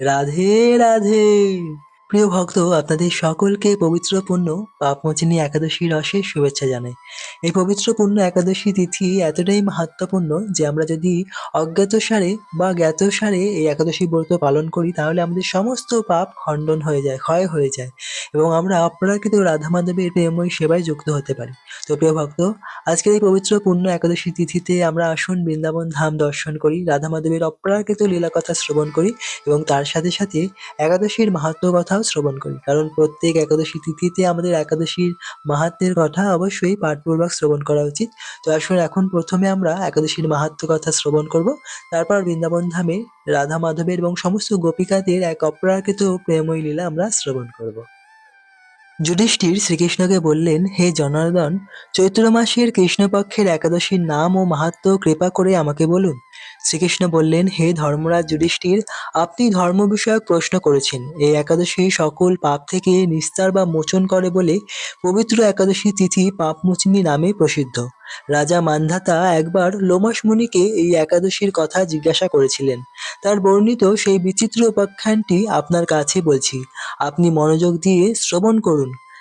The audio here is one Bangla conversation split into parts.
রাধে রাধে প্রিয় ভক্ত, আপনাদের সকলকে পবিত্র পূর্ণ পাপমোচিনী একাদশীর অশেষ শুভেচ্ছা জানাই। এই পবিত্র পূর্ণ একাদশী তিথি এতটাই মাহাত্মপূর্ণ যে আমরা যদি অজ্ঞাতসারে বা জ্ঞাতসারে এই একাদশী ব্রত পালন করি, তাহলে আমাদের সমস্ত পাপ খণ্ডন হয়ে যায়, ক্ষয় হয়ে যায় এবং আমরা অপরাকৃত রাধা মাধবের প্রেমময় সেবায় যুক্ত হতে পারি। তো প্রিয় ভক্ত, আজকের এই পবিত্র পূর্ণ একাদশী তিথিতে আমরা আসুন বৃন্দাবন ধাম দর্শন করি রাধা মাধবের অপ্রাকৃত লীলা কথা শ্রবণ করি এবং তার সাথে সাথে একাদশীর মাহাত্ম কথাও শ্রবণ করি। কারণ প্রত্যেক একাদশী তিথিতে আমাদের একাদশীর মাহাত্মের কথা অবশ্যই পাঠপূর্বক শ্রবণ করা উচিত। তো আসুন এখন প্রথমে আমরা একাদশীর মাহাত্ম কথা শ্রবণ করব। তারপর বৃন্দাবন ধামে রাধা মাধবের এবং সমস্ত গোপিকাদের এক অপ্রাকৃত প্রেমই লীলা আমরা শ্রবণ করব। যুধিষ্ঠির শ্রীকৃষ্ণকে বললেন, হে জনার্দন, চৈত্র মাসের কৃষ্ণপক্ষের একাদশীর নাম ও মাহাত্ম কৃপা করে আমাকে বলুন। শ্রীকৃষ্ণ বললেন, হে ধর্মরাজ যুধিষ্ঠির, আপনি ধর্ম বিষয়ক প্রশ্ন করেছেন। এই একাদশী সকল পাপ থেকে নিস্তার বা মোচন করে বলে পবিত্র একাদশী তিথি পাপমোচিনী নামে প্রসিদ্ধ। রাজা মান্ধাতা একবার লোমস মুনিকে এই একাদশীর কথা জিজ্ঞাসা করেছিলেন। তার বর্ণিত সেই বিচিত্র উপাখ্যানটি আপনার কাছে বলছি। আপনি মনোযোগ দিয়ে শ্রবণ করুন।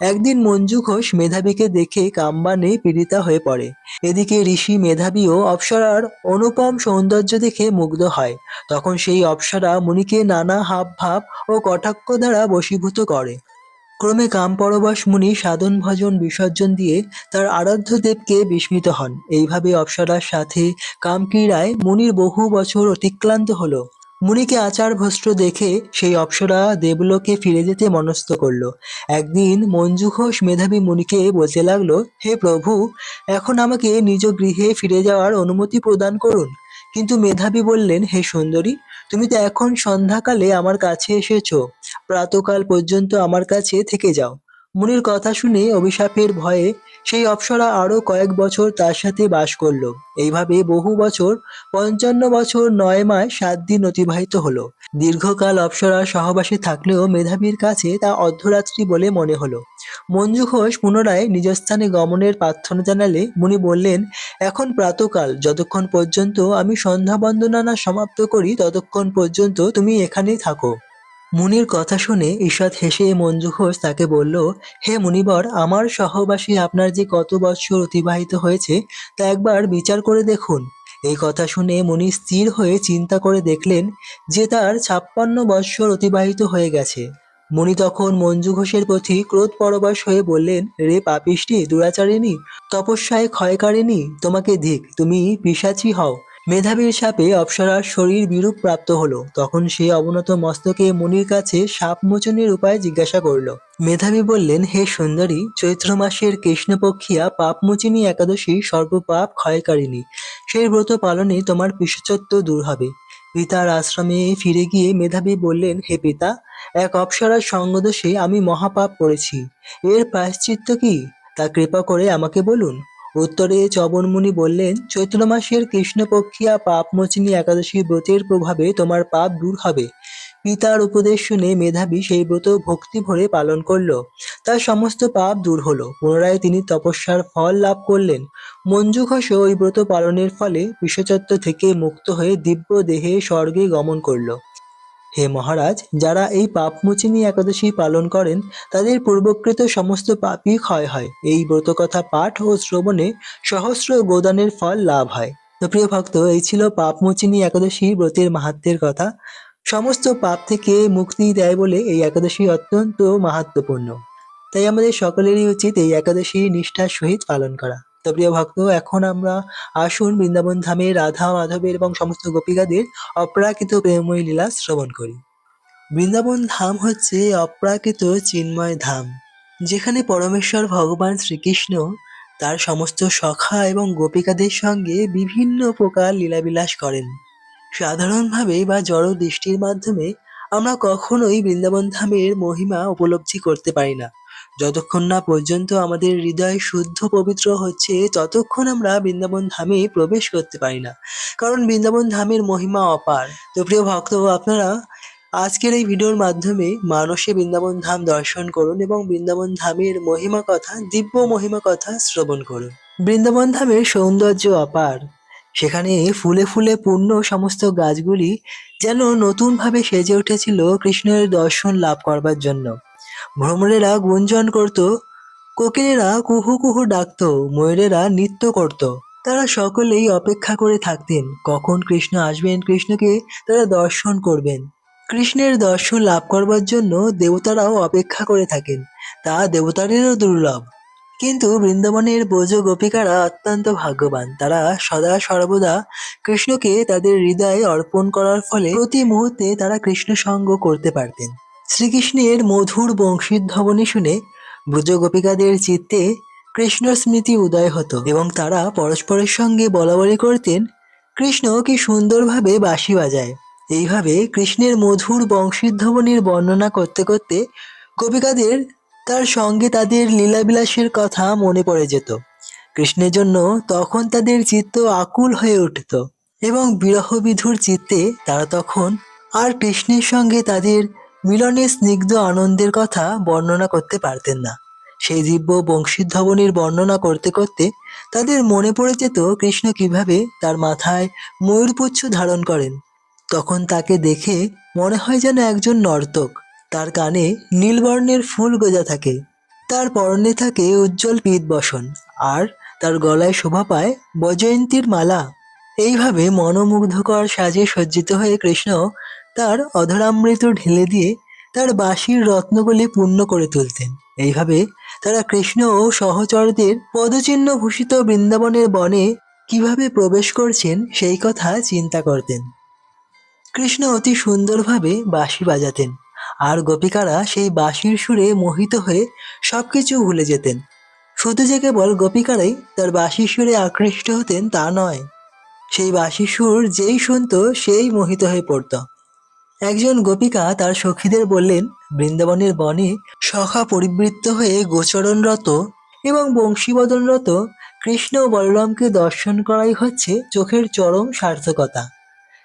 একদিন মঞ্জু ঘোষ মেধাবীকে দেখে কাম্বানে পীড়িতা হয়ে পড়ে। এদিকে ঋষি মেধাবীও অপ্সরার অনুপম সৌন্দর্য দেখে মুগ্ধ হয়। তখন সেই অপ্সরা মুনিকে নানা হাব ভাব ও কটাক্ষ দ্বারা বশীভূত করে। ক্রমে কামপরবশ মুনি সাধন ভজন বিসর্জন দিয়ে তার আরাধ্য দেবকে বিস্মিত হন। এইভাবে অপ্সরার সাথে কামক্রীড়ায় মুনির বহু বছর অতিক্রান্ত হলো। মুনিকে আচার ভস্ত্র দেখে সেই অপ্সরা দেবলোকে ফিরে যেতে মনস্থ করল। একদিন মঞ্জু ঘোষ মেধাবী মুনিকে বলতে লাগল, হে প্রভু, এখন আমাকে নিজ গৃহে ফিরে যাওয়ার অনুমতি প্রদান করুন। কিন্তু মেধাবী বললেন, হে সুন্দরী, তুমি তো এখন সন্ধ্যাকালে আমার কাছে এসেছ। প্রাতকাল পর্যন্ত আমার কাছে থেকে যাও। মুনির কথা শুনে অভিশাপের ভয়ে সেই অপ্সরা আরও কয়েক বছর তার সাথে বাস করল। এইভাবে বহু বছর, পঞ্চান্ন বছর নয় মাস সাত দিন অতিবাহিত হলো। দীর্ঘকাল অপ্সরা সহবাসে থাকলেও মেধাবীর কাছে তা অর্ধরাত্রি বলে মনে হলো। মঞ্জু ঘোষ পুনরায় নিজ স্থানে গমনের প্রার্থনা জানালে মুনি বললেন, এখন প্রাতকাল, যতক্ষণ পর্যন্ত আমি সন্ধ্যা বন্দনা না সমাপ্ত করি, ততক্ষণ পর্যন্ত তুমি এখানেই থাকো। মুনির কথা শুনে ঈষৎ হেসে মঞ্জু ঘোষ তাকে বলল, হে মুনিবর, আমার সহবাসী আপনার যে কত বৎসর অতিবাহিত হয়েছে, তা একবার বিচার করে দেখুন। এই কথা শুনে মুনি স্থির হয়ে চিন্তা করে দেখলেন যে তার ছাপ্পান্ন বৎসর অতিবাহিত হয়ে গেছে। মুনি তখন মঞ্জু ঘোষের প্রতি ক্রোধ পরবশ হয়ে বললেন, রে পাপিষ্টি, দুরাচারিণী, তপস্যায় ক্ষয়কারিণী, তোমাকে ধিক, তুমি পিসাচি হও। মেধাবীর সাপে অপ্সরার শরীর বিরূপ প্রাপ্ত হলো। তখন সে অবনত মস্তকে মুনির কাছে সাপ মোচনের উপায় জিজ্ঞাসা করল। মেধাবী বললেন, হে সুন্দরী, চৈত্র মাসের কৃষ্ণপক্ষিয়া পাপমোচিনী একাদশী সর্বপাপ ক্ষয়কারিণী। সেই ব্রত পালনে তোমার পিসচত্ব দূর হবে পিতার আশ্রমে ফিরে গিয়ে মেধাবী বললেন, হে পিতা, এক অপ্সরার সঙ্গদোষে আমি মহাপাপ করেছি। এর প্রায়শ্চিত্ত কি? তা কৃপা করে আমাকে বলুন। উত্তরে চবনমুনি বললেন, চৈত্র মাসের কৃষ্ণপক্ষিয়া পাপমোচিনী একাদশী ব্রতের প্রভাবে তোমার পাপ দূর হবে পিতার উপদেশ শুনে মেধাবী সেই ব্রত ভক্তি ভরে পালন করল। তার সমস্ত পাপ দূর হলো। পুনরায় তিনি তপস্যার ফল লাভ করলেন। মঞ্জু ঘোষ ওই ব্রত পালনের ফলে বিশ্বচত্ব থেকে মুক্ত হয়ে দিব্য দেহে স্বর্গে গমন করল। হে মহারাজ, যারা এই পাপমোচিনী একাদশী পালন করেন, তাদের পূর্বকৃত সমস্ত পাপই ক্ষয় হয়। এই ব্রতকথা পাঠ ও শ্রবণে সহস্র গোদানের ফল লাভ হয়। তো প্রিয় ভক্ত, এই ছিল পাপমোচিনী একাদশী ব্রতের মাহাত্মের কথা। সমস্ত পাপ থেকে মুক্তি দেয় বলে এই একাদশী অত্যন্ত মাহাত্মপূর্ণ তাই আমাদের সকলেরই উচিত এই একাদশী নিষ্ঠার সহিত পালন করা। তো প্রিয় ভক্ত এখন আমরা আসুন বৃন্দাবন ধামে রাধা, মাধবের এবং সমস্ত গোপিকাদের অপ্রাকৃত প্রেমময় লীলা শ্রবণ করি। বৃন্দাবন ধাম হচ্ছে অপ্রাকৃত চিন্ময় ধাম, যেখানে পরমেশ্বর ভগবান শ্রীকৃষ্ণ তার সমস্ত সখা এবং গোপিকাদের সঙ্গে বিভিন্ন প্রকার লীলাবিলাস করেন। সাধারণভাবে বা জড় দৃষ্টির মাধ্যমে আমরা কখনোই বৃন্দাবন ধামের মহিমা উপলব্ধি করতে পারি না। যতক্ষণ না পর্যন্ত আমাদের হৃদয় শুদ্ধ পবিত্র হচ্ছে, ততক্ষণ আমরা বৃন্দাবন ধামে প্রবেশ করতে পারি না। কারণ বৃন্দাবন ধামের মহিমা অপার। তো প্রিয় ভক্ত, আপনারা আজকের এই ভিডিওর মাধ্যমে মানসে বৃন্দাবন ধাম দর্শন করুন এবং বৃন্দাবন ধামের মহিমা কথা, দিব্য মহিমা কথা শ্রবণ করুন। বৃন্দাবন ধামের সৌন্দর্য অপার। সেখানে ফুলে ফুলে পূর্ণ সমস্ত গাছগুলি যেন নতুনভাবে সেজে উঠেছিল কৃষ্ণের দর্শন লাভ করবার জন্য। ভ্রমণেরা গুঞ্জন করত, কোকিলেরা কুহু কুহু ডাকত, ময়ূরেরা নৃত্য করত। তারা সকলেই অপেক্ষা করে থাকতেন, কখন কৃষ্ণ আসবেন কৃষ্ণকে তারা দর্শন করবেন। কৃষ্ণের দর্শন লাভ করবার জন্য দেবতারাও অপেক্ষা করে থাকেন, তা দেবতাদেরও দুর্লভ। কিন্তু বৃন্দাবনের ব্রজ গোপিকারা অত্যন্ত ভাগ্যবান, তারা সদা সর্বদা কৃষ্ণকে তাদের হৃদয়ে অর্পণ করার ফলে প্রতি মুহূর্তে তারা কৃষ্ণ সঙ্গ করতে পারতেন। শ্রীকৃষ্ণের মধুর বংশীধ্বনি শুনে ব্রজ গোপিকাদের চিত্তে কৃষ্ণ স্মৃতি উদয় হতো এবং তারা পরস্পরের সঙ্গে বলা বলি করতেন, কৃষ্ণ, কি সুন্দরভাবে বাঁশি বাজায়। এইভাবে কৃষ্ণের মধুর বংশীধ্বনির বর্ণনা করতে করতে গোপিকাদের তার সঙ্গে তাদের লীলাবিলাসের কথা মনে পড়ে যেত। কৃষ্ণের জন্য তখন তাদের চিত্ত আকুল হয়ে উঠত এবং বিরহবিধুর চিত্তে তারা তখন আর কৃষ্ণের সঙ্গে তাদের মিলনের স্নিগ্ধ আনন্দের কথা বর্ণনা করতে পারতেন না। সেই দিব্য বংশীধ্বনির বর্ণনা করতে করতে তাদের মনে পড়ে যেত কৃষ্ণ কীভাবে তার মাথায় ময়ূরপুচ্ছ ধারণ করেন। তখন তাকে দেখে মনে হয় যেন একজন নর্তক। তার কানে নীলবর্ণের ফুল গোজা থাকে। তার পরনে থাকে উজ্জ্বল বসন আর তার গলায় শোভা পায় বজয়ন্তীর মালা। এইভাবে মনোমুগ্ধকর সাজে সজ্জিত হয়ে কৃষ্ণ তার অধরামৃত ঢেলে দিয়ে তার বাঁশির রত্নগুলি পূর্ণ করে তুলতেন। এইভাবে তারা কৃষ্ণ ও সহচরদের পদচিহ্ন ভূষিত বৃন্দাবনের বনে কীভাবে প্রবেশ করছেন সেই কথা চিন্তা করতেন। কৃষ্ণ অতি সুন্দরভাবে বাঁশি বাজাতেন আর গোপিকারা সেই বাঁশির সুরে মোহিত হয়ে সবকিছু ভুলে যেতেন। শুধু যে কেবল গোপিকারাই তার বাঁশির সুরে আকৃষ্ট হতেন তা নয়, সেই বাঁশির সুর যেই শুনত সেই মোহিত হয়ে পড়ত। একজন গোপিকা তার সখীদের বললেন, বৃন্দাবনের বনে সখা পরিবৃত্ত হয়ে গোচরণরত এবং বংশীবদনরত কৃষ্ণ বলরামকে দর্শন করাই হচ্ছে চোখের চরম সার্থকতা।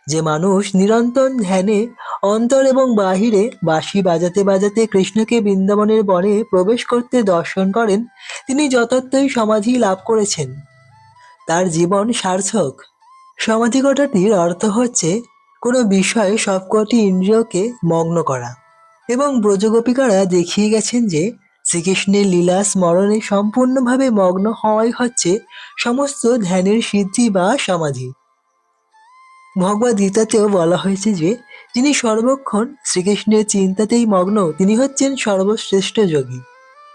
যে মানুষ নিরন্তর ধ্যানে, অন্তর এবং বাহিরে বাঁশি বাজাতে বাজাতে কৃষ্ণকে বৃন্দাবনের বনে প্রবেশ করতে দর্শন করেন, তিনি যথার্থই সমাধি লাভ করেছেন। তার জীবন সার্থক। সমাধি কথাটির অর্থ হচ্ছে কোনো বিষয়ে সবকটি ইন্দ্রিয়কে মগ্ন করা। এবং ব্রজগোপিকারা দেখিয়ে গেছেন যে, শ্রীকৃষ্ণের লীলা স্মরণে সম্পূর্ণভাবে মগ্ন হওয়াই হচ্ছে সমস্ত ধ্যানের সিদ্ধি বা সমাধি। ভগবদ গীতাতেও বলা হয়েছে যে, যিনি সর্বক্ষণ শ্রীকৃষ্ণের চিন্তাতেই মগ্ন, তিনি হচ্ছেন সর্বশ্রেষ্ঠ যোগী।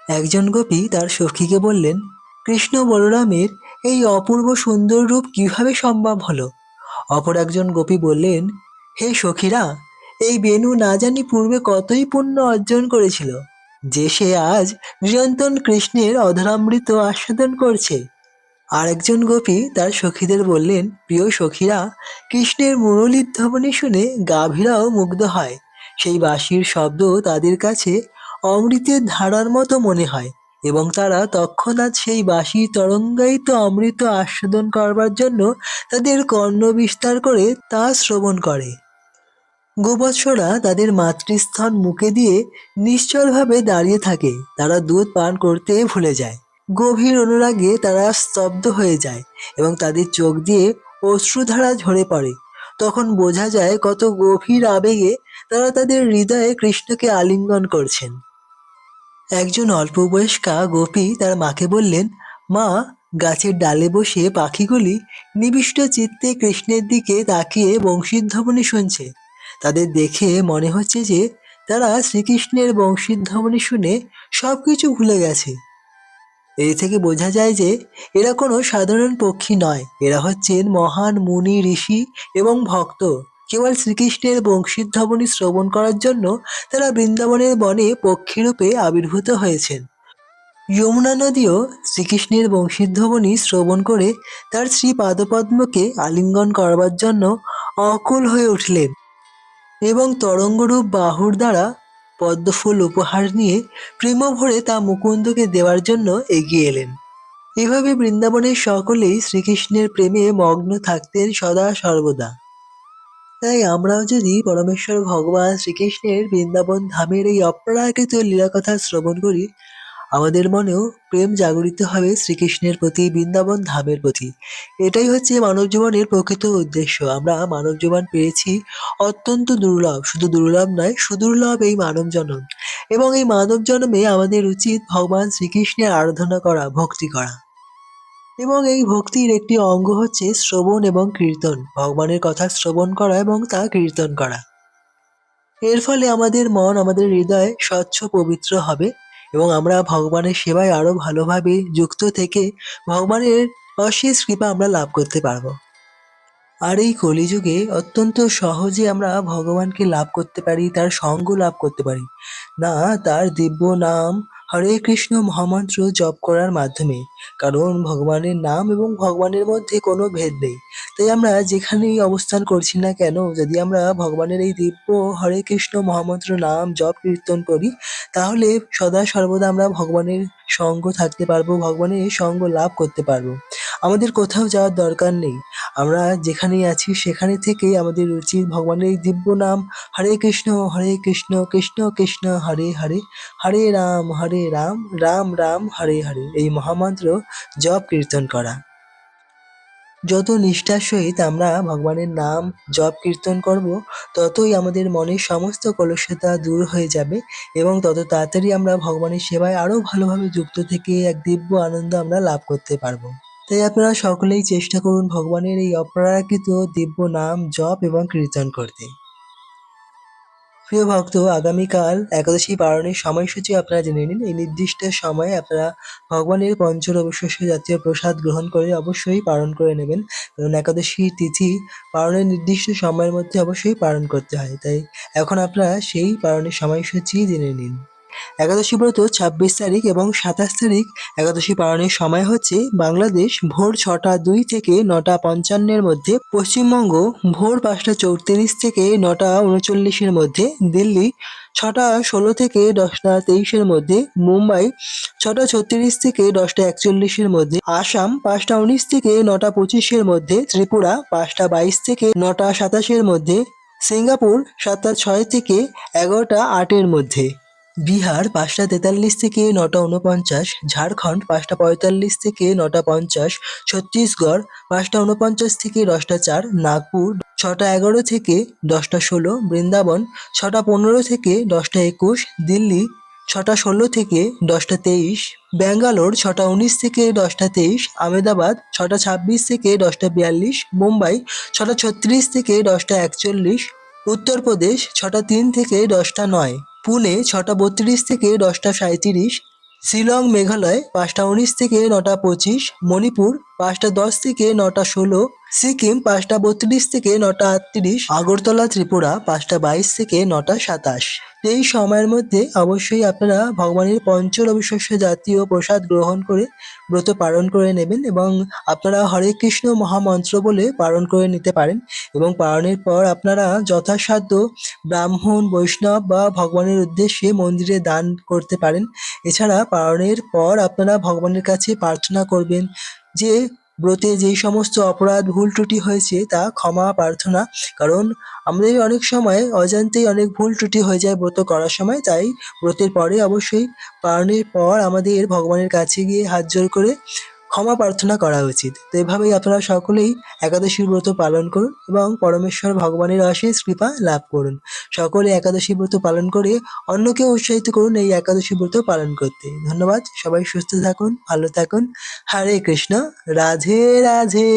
একজন গোপী তার সখীকে বললেন, কৃষ্ণ বলরামের এই অপূর্ব সুন্দর রূপ কীভাবে সম্ভব হলো? অপর একজন গোপী বললেন, হে সখীরা, এই বেনু না জানি পূর্বে কতই পুণ্য অর্জন করেছিল, যে সে আজ নিরন্তর কৃষ্ণের অধরামৃত আস্বাদন করছে। আরেকজন গোপী তার সখীদের বললেন, প্রিয় সখীরা, কৃষ্ণের মুরলীধ্বনি শুনে গাভীরাও মুগ্ধ হয়। সেই বাঁশির শব্দ তাদের কাছে অমৃতের ধারার মতো মনে হয়। এবং তারা তৎক্ষণাৎ সেই বাঁশির তরঙ্গায়িত অমৃত আস্বাদন করবার জন্য তাদের কর্ণ বিস্তার করে তা শ্রবণ করে। গোবৎসরা তাদের মাতৃস্থন মুখে দিয়ে নিশ্চলভাবে দাঁড়িয়ে থাকে। তারা দুধ পান করতে ভুলে যায়। গভীর অনুরাগে তারা স্তব্ধ হয়ে যায় এবং তাদের চোখ দিয়ে অশ্রুধারা ঝরে পড়ে। তখন বোঝা যায় কত গভীর আবেগে তারা তাদের হৃদয়ে কৃষ্ণকে আলিঙ্গন করছেন। একজন অল্প বয়স্কা গোপী তার মাকে বললেন, মা, গাছের ডালে বসে পাখিগুলি নিবিষ্ট চিত্তে কৃষ্ণের দিকে তাকিয়ে বংশীধ্বনি শুনছে। তাদের দেখে মনে হচ্ছে যে তারা শ্রীকৃষ্ণের বংশীধ্বনি শুনে সব কিছু ভুলে গেছে। এই থেকে বোঝা যায় যে এরা কোনো সাধারণ পক্ষী নয়। এরা হচ্ছেন মহান মুনি, ঋষি এবং ভক্ত। কেবল শ্রীকৃষ্ণের বংশীধ্বনি শ্রবণ করার জন্য তারা বৃন্দাবনের বনে পক্ষীরূপে আবির্ভূত হয়েছেন। যমুনা নদীও শ্রীকৃষ্ণের বংশীধ্বনি শ্রবণ করে তার শ্রী পাদপদ্মকে আলিঙ্গন করবার জন্য অকুল হয়ে উঠলেন এবং তরঙ্গরূপ বাহুর দ্বারা পদ্মফুল উপহার নিয়ে প্রেম ভরে তা মুকুন্দকে দেওয়ার জন্য এগিয়ে এলেন। এভাবে বৃন্দাবনের সকলেই শ্রীকৃষ্ণের প্রেমে মগ্ন থাকতেন সদা সর্বদা। তাই আমরাও যদি পরমেশ্বর ভগবান শ্রীকৃষ্ণের বৃন্দাবন ধামের এই অপ্রাকৃত লীলাকথা শ্রবণ করি, আমাদের মনেও প্রেম জাগরিত হবে শ্রীকৃষ্ণের প্রতি, বৃন্দাবন ধামের প্রতি। এটাই হচ্ছে মানব জীবনের প্রকৃত উদ্দেশ্য। আমরা মানব জীবন পেয়েছি অত্যন্ত দুর্লভ। শুধু দুর্লভ নয়, সুদুর্লভ এই মানব জন্ম। এবং এই মানব জন্মে আমাদের উচিত ভগবান শ্রীকৃষ্ণের আরাধনা করা, ভক্তি করা। এবং এই ভক্তির একটি অঙ্গ হচ্ছে শ্রবণ এবং কীর্তন। ভগবানের কথা শ্রবণ করা এবং তা কীর্তন করা। এর ফলে আমাদের মন, আমাদের হৃদয় স্বচ্ছ, পবিত্র হবে এবং আমরা ভগবানের সেবায় আরও ভালোভাবে যুক্ত থেকে ভগবানের অশেষ কৃপা আমরা লাভ করতে পারব। আর এই কলিযুগে অত্যন্ত সহজে আমরা ভগবানকে লাভ করতে পারি, তার সঙ্গ লাভ করতে পারি। না, তার দিব্য নাম হরে কৃষ্ণ মহামন্ত্র জপ করার মাধ্যমে। কারণ ভগবানের নাম এবং ভগবানের মধ্যে কোনো ভেদ নেই। তাই আমরা যেখানেই অবস্থান করছি না কেন, যদি আমরা ভগবানের এই দিব্য হরে কৃষ্ণ মহামন্ত্র নাম জপ কীর্তন করি, তাহলে সদা সর্বদা আমরা ভগবানের সঙ্গ থাকতে পারব, ভগবানের সঙ্গ লাভ করতে পারব। আমাদের কোথাও যাওয়ার দরকার নেই। আমরা যেখানেই আছি সেখানে থেকেই আমাদের উচিত ভগবানের এই দিব্য নাম। হরে কৃষ্ণ হরে কৃষ্ণ কৃষ্ণ কৃষ্ণ, হরে হরে হরে রাম হরে রাম রাম রাম, হরে হরে। এই মহামন্ত্র জপ কীর্তন করা। যত নিষ্ঠার সহিত আমরা ভগবানের নাম জপ কীর্তন করব, ততই আমাদের মনের সমস্ত কলুষতা দূর হয়ে যাবে এবং তত তাড়াতাড়ি আমরা ভগবানের সেবায় আরও ভালোভাবে যুক্ত থেকে এক দিব্য আনন্দ আমরা লাভ করতে পারব। তাই আপনারা সকলেই চেষ্টা করুন ভগবানের এই অপরাকৃত দিব্য নাম জপ এবং কীর্তন করতে। প্রিয় ভক্ত, আগামীকাল একাদশী পালনের সময়সূচি আপনারা জেনে নিন। এই নির্দিষ্ট সময়ে আপনারা ভগবানের পঞ্চরবিশ্বাস জাতীয় প্রসাদ গ্রহণ করে অবশ্যই পালন করে নেবেন। কারণ একাদশী তিথি পালনের নির্দিষ্ট সময়ের মধ্যে অবশ্যই পালন করতে হয়। তাই এখন আপনারা সেই পালনের সময়সূচি জেনে নিন। একাদশী ব্রত ছাব্বিশ তারিখ এবং সাতাশ তারিখ একাদশী পালনের সময় হচ্ছে বাংলাদেশ ভোর ছটা দুই থেকে নটা পঞ্চান্নের মধ্যে, পশ্চিমবঙ্গ ভোর পাঁচটা চৌত্রিশ থেকে নটা উনচল্লিশের মধ্যে, দিল্লি ছটা ষোলো থেকে দশটা তেইশের মধ্যে, মুম্বাই ছটা ছত্রিশ থেকে দশটা একচল্লিশের মধ্যে, আসাম পাঁচটা উনিশ থেকে নটা পঁচিশের মধ্যে, ত্রিপুরা পাঁচটা বাইশ থেকে নটা সাতাশের মধ্যে, সিঙ্গাপুর সাতটা ছয় থেকে এগারোটা আটের মধ্যে। বিহার পাঁচটা তেতাল্লিশ থেকে নটা উনপঞ্চাশ ঝাড়খণ্ড পাঁচটা পঁয়তাল্লিশ থেকে নটা পঞ্চাশ, ছত্তিশগড় পাঁচটা উনপঞ্চাশ থেকে দশটা চার, নাগপুর ছটা এগারো থেকে দশটা ষোলো, বৃন্দাবন ছটা পনেরো থেকে দশটা একুশ, দিল্লি ছটা ষোলো থেকে দশটা তেইশ, ব্যাঙ্গালোর ছটা উনিশ থেকে দশটা তেইশ আমেদাবাদ ছটা ছাব্বিশ থেকে দশটা বিয়াল্লিশ, মুম্বাই ছটা ছত্রিশ থেকে দশটা একচল্লিশ, উত্তরপ্রদেশ ছটা তিন থেকে দশটা নয়। পুনে ছটা বত্রিশ থেকে দশটা সাঁত্রিশ শিলং মেঘালয় পাঁচটা উনিশ থেকে নটা পঁচিশ, মণিপুর পাঁচটা দশ থেকে নটা ষোলো সিকিম পাঁচটা বত্রিশ থেকে নটা আটত্রিশ, আগরতলা ত্রিপুরা পাঁচটা বাইশ থেকে নটা সাতাশ। এই সময়ের মধ্যে অবশ্যই আপনারা ভগবানের পঞ্চরবিশ্বাস জাতীয় প্রসাদ গ্রহণ করে ব্রত পালন করে নেবেন এবং আপনারা হরে কৃষ্ণ মহামন্ত্র বলে পালন করে নিতে পারেন এবং পালনের পর আপনারা যথাসাধ্য ব্রাহ্মণ, বৈষ্ণব বা ভগবানের উদ্দেশ্যে মন্দিরে দান করতে পারেন। এছাড়া পালনের পর আপনারা ভগবানের কাছে প্রার্থনা করবেন যে ব্রতে যেই সমস্ত অপরাধ, ভুল ত্রুটি হয়েছে তা ক্ষমা, প্রার্থনা, কারণ আমাদের অনেক সময় অজান্তেই অনেক ভুল ত্রুটি হয়ে যায় ব্রত করার সময়। তাই ব্রতের পরে অবশ্যই পালনের পর আমাদের ভগবানের কাছে গিয়ে হাত জোর করে ক্ষমা প্রার্থনা করা উচিত। তো এভাবেই আপনারা সকলেই একাদশী ব্রত পালন করুন এবং পরমেশ্বর ভগবানের অশেষ কৃপা লাভ করুন। সকলে একাদশী ব্রত পালন করে অন্যকে উৎসাহিত করুন এই একাদশী ব্রত পালন করতে। ধন্যবাদ। সবাই সুস্থ থাকুন, ভালো থাকুন। হরে কৃষ্ণ। রাধে রাধে।